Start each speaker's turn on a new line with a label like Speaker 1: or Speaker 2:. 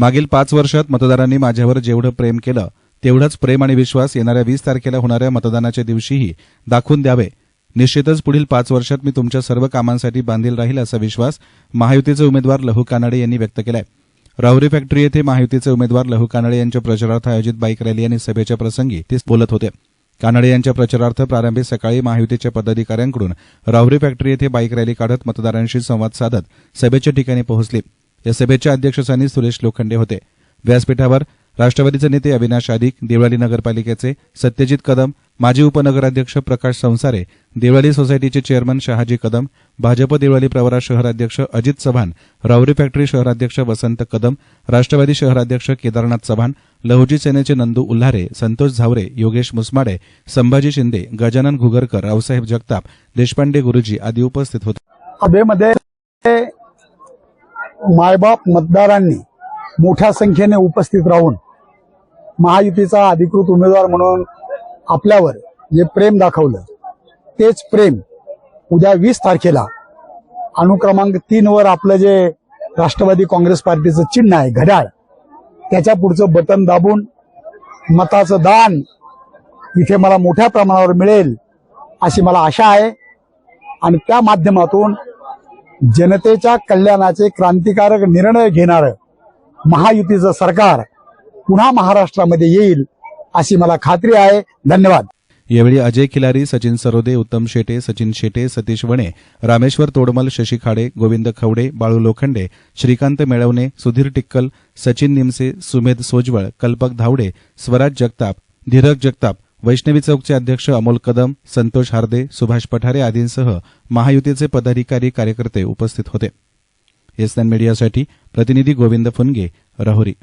Speaker 1: मागील पाच वर्षात मतदारांनी माझ्यावर जेवढं प्रेम केलं तेवढंच प्रेम आणि विश्वास येणाऱ्या वीस तारखेला होणाऱ्या मतदानाच्या दिवशीही दाखवून द्यावे. निश्चितच पुढील पाच वर्षात मी तुमच्या सर्व कामांसाठी बांधील राहील असा विश्वास महायुतीचे उमेदवार लहू कानडे यांनी व्यक्त केलाय. राहुरी फॅक्टरी येथे महायुतीचे उमेदवार लहू कानडे यांच्या प्रचारार्थ आयोजित बाईक रॅली आणि सभेच्या प्रसंगी ते बोलत होते. कानडे यांच्या प्रचारार्थ प्रारंभी सकाळी महायुतीच्या पदाधिकाऱ्यांकडून राहुरी फॅक्टरी येथे बाईक रॅली काढत मतदारांशी संवाद साधत सभेच्या ठिकाणी पोहोचली. या सभेच्या अध्यक्षस्थानी सुरेश लोखंडे होते. व्यासपीठावर राष्ट्रवादीचे नेते अविनाश आदिक देवळाली नगरपालिकेचे सत्यजित कदम माजी उपनगराध्यक्ष प्रकाश संसारे देवळाली सोसायटीचे चेअरमन शहाजी कदम भाजप देवळाली प्रवरा शहराध्यक्ष अजित चव्हाण रावरी फॅक्टरी शहराध्यक्ष वसंत कदम राष्ट्रवादी शहराध्यक्ष केदारनाथ चव्हाण लहुजी सेनेचे नंदू उल्हारे संतोष झावरे योगेश मुसमाडे संभाजी शिंदे गजानन घुगरकर रावसाहेब जगताप देशपांडे गुरुजी आदी उपस्थित होते.
Speaker 2: मायबाप मतदारांनी मोठ्या संख्येने उपस्थित राहून महायुतीचा अधिकृत उमेदवार म्हणून आपल्यावर जे प्रेम दाखवलं तेच प्रेम उद्या वीस तारखेला अनुक्रमांक तीन वर आपलं जे राष्ट्रवादी काँग्रेस पार्टीचं चिन्ह आहे घड्याळ त्याच्या पुढचं बटन दाबून मताचं दान इथे मला मोठ्या प्रमाणावर मिळेल अशी मला आशा आहे. आणि त्या माध्यमातून जनतेच्या कल्याणाचे क्रांतिकारक निर्णय घेणारं महायुतीचं सरकार पुन्हा महाराष्ट्रामध्ये येईल अशी मला खात्री आहे. धन्यवाद.
Speaker 1: यावेळी अजय खिलारी सचिन सरोदे उत्तम शेटे सचिन शेटे सतीश वणे रामेश्वर तोडमल शशी खाडे गोविंद खवडे बाळू लोखंडे श्रीकांत मेळवणे सुधीर टिक्कल सचिन निमसे सुमेध सोजवळ कल्पक धावडे स्वराज जगताप धीरज जगताप वैष्णवी चौकचे अध्यक्ष अमोल कदम संतोष हार्दे सुभाष पठारे आदींसह महायुतीचे पदाधिकारी कार्यकर्ते उपस्थित होते. एसएन मीडियासाठी प्रतिनिधी गोविंद फुनगे राहुरी.